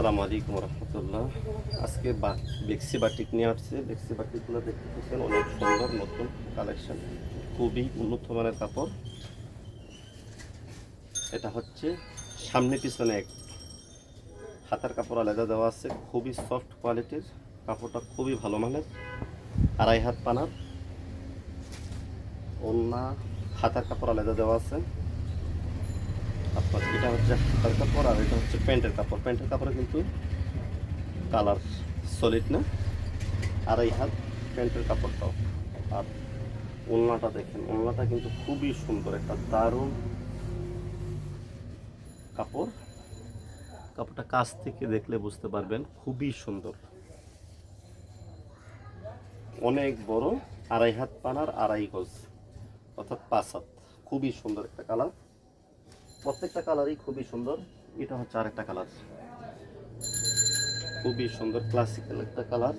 আসসালামু আলাইকুম রহমতুল্লাহ। আজকে বা বেক্সি বাটিক নিয়ে আসছে। বেক্সি বাটিকগুলো দেখতে পাচ্ছেন, অনেক সুন্দর, নতুন কালেকশন খুবই উন্নত মানের কাপড়। এটা হচ্ছে সামনে পিছনে এক হাতার কাপড় আলাদা দেওয়া আছে। খুবই সফট কোয়ালিটির কাপড়টা খুবই ভালো মানের। আড়াই হাত পানার। অন্য হাতার কাপড় আলাদা দেওয়া আছে। আপনার, এটা হচ্ছে হাতার কাপড় আর এটা হচ্ছে প্যান্টের কাপড়। প্যান্টের কাপড়ে কিন্তু কালার সলিড না। আড়াই হাত প্যান্টের কাপড়টাও। আর ওলনাটা দেখেন, ওলনাটা কিন্তু খুবই সুন্দর, একটা দারুণ কাপড়। কাপড়টা কাছ থেকে দেখলে বুঝতে পারবেন, খুবই সুন্দর। অনেক বড় আড়াই হাত পানার আড়াই গজ, অর্থাৎ পাঁচ হাত। খুবই সুন্দর একটা কালার প্রত্যেকটা কালারই খুবই সুন্দর। এটা হচ্ছে আরেকটা কালার খুবই সুন্দর ক্লাসিক্যাল একটা কালার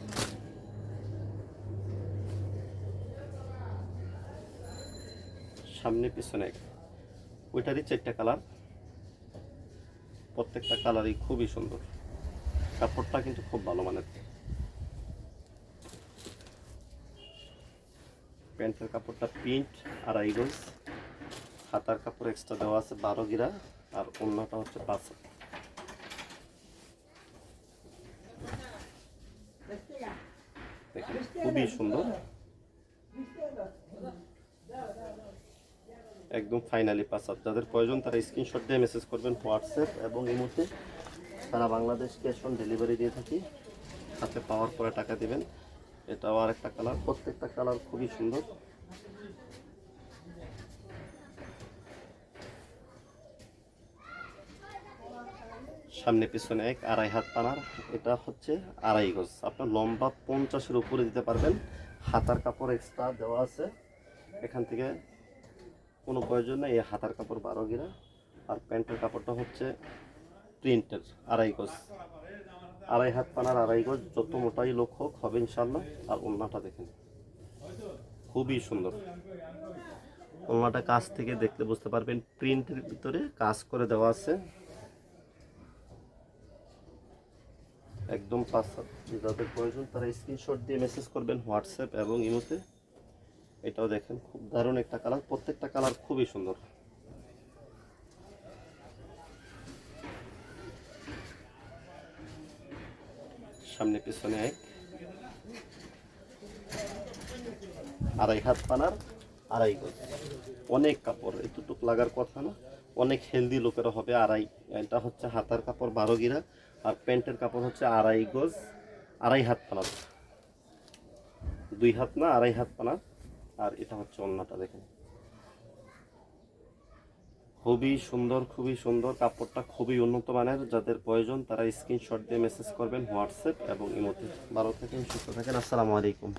সামনে, পিছনে। ওইটারই চারটা কালার প্রত্যেকটা কালারই খুবই সুন্দর। কাপড়টা কিন্তু খুব ভালো মানের। প্যান্টের কাপড়টা প্রিন্ট আড়াই গজ হাতার কাপড় এক্সট্রা দেওয়া আছে বারো গিরা, আর অন্যটা হচ্ছে পাঁচ। খুবই সুন্দর। একদম ফাইনালি পাঁচ। হাত। যাদের প্রয়োজন তারা স্ক্রিনশট দিয়ে মেসেজ করবেন হোয়াটসঅ্যাপ এবং এই মুহূর্তে সারা বাংলাদেশ ক্যাশ অন ডেলিভারি দিয়ে থাকি। হাতে পাওয়ার পরে টাকা দিবেন। এটাও আরেকটা কালার প্রত্যেকটা কালার খুবই সুন্দর। সামনে পিছনে এক আড়াই হাত পানার। এটা হচ্ছে আড়াই গজ। আপনার লম্বা পঞ্চাশের উপরে দিতে পারবেন। হাতার কাপড় এক্সট্রা দেওয়া আছে। এখান থেকে কোনো প্রয়োজন নেই। এই হাতার কাপড় বারো গিরা। আর প্যান্টের কাপড়টা হচ্ছে প্রিন্টের আড়াই গজ। আড়াই হাত পানার আড়াই গজ, যত মোটাই লোক হোক, হবে ইনশাল্লাহ আর ওলনাটা দেখেন। খুবই সুন্দর। ওলনাটা কাছ থেকে দেখতে বুঝতে পারবেন, প্রিন্টের ভিতরে কাজ করে দেওয়া আছে। একদম পাঁচ সাত যাদের প্রয়োজন, তারা স্ক্রিনশট দিয়ে মেসেজ করবেন হোয়াটসঅ্যাপ এবং ইমোতে। এটাও দেখেন, খুব দারুণ একটা কালার প্রত্যেকটা কালার খুবই সুন্দর। সামনে পিছনে এক। আড়াই হাত পানার, আড়াই গজ। অনেক কাপড়, এতটুক লাগার কথা না। অনেক হেলদি লোকেরা হবে আড়াই। এটা হচ্ছে হাতার কাপড় বারো গিরা। আর প্যান্টের কাপড় হচ্ছে আড়াই গজ, আড়াই হাত পানা। দুই হাত না, আড়াই হাত পানা। আর এটা হচ্ছে অন্যটা দেখেন। খুবই সুন্দর খুবই সুন্দর। কাপড়টা খুবই উন্নত মানের। যাদের প্রয়োজন, তারা স্ক্রিনশট দিয়ে মেসেজ করবেন হোয়াটসঅ্যাপ এবং ইমোতে ভালো থাকেন, সুস্থ থাকেন। আসসালামু আলাইকুম।